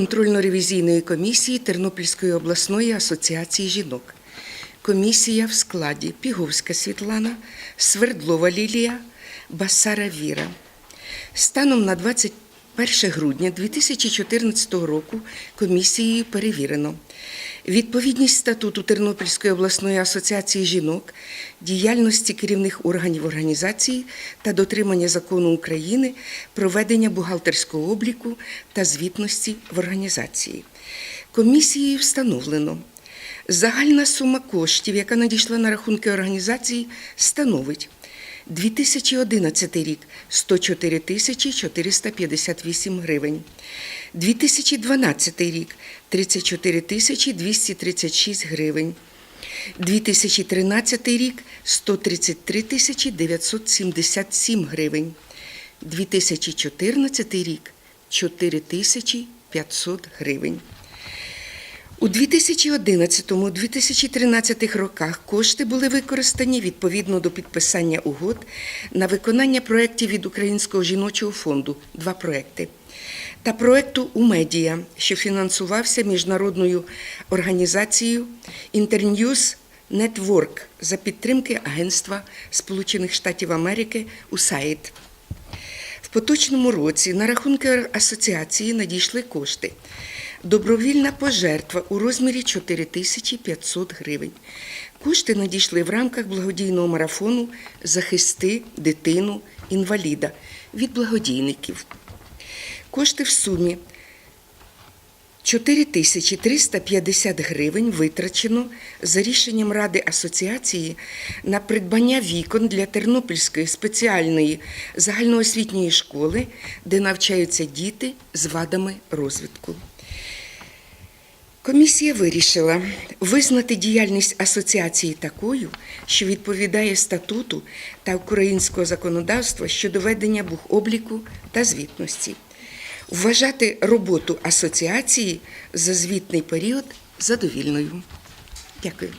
контрольно-ревізійної комісії Тернопільської обласної асоціації жінок. Комісія в складі Піговська Світлана, Свердлова Лілія, Басара Віра. Станом на 21 грудня 2014 року комісією перевірено відповідність статуту Тернопільської обласної асоціації жінок, діяльності керівних органів організації та дотримання закону України про ведення бухгалтерського обліку та звітності в організації. Комісією встановлено загальна сума коштів, яка надійшла на рахунки організації, становить 2011 рік 104 тисячі 458 гривень. 2012 рік 34 тисячі 236 гривень. 2013 рік 133 тисячі 977 гривень. 2014 рік 4 тисячі 500 гривень. У 2011-2013 роках кошти були використані відповідно до підписання угод на виконання проєктів від Українського жіночого фонду два проекти та проекту у медіа, що фінансувався міжнародною організацією Internews Network за підтримки Агентства Сполучених Штатів Америки USAID. В поточному році на рахунки асоціації надійшли кошти. Добровільна пожертва у розмірі 4500 гривень. Кошти надійшли в рамках благодійного марафону Захисти дитину інваліда від благодійників. Кошти в сумі 4350 гривень витрачено за рішенням Ради асоціації на придбання вікон для Тернопільської спеціальної загальноосвітньої школи, де навчаються діти з вадами розвитку. Комісія вирішила визнати діяльність асоціації такою, що відповідає статуту та українського законодавства щодо ведення бухобліку та звітності, вважати роботу асоціації за звітний період задовільною. Дякую.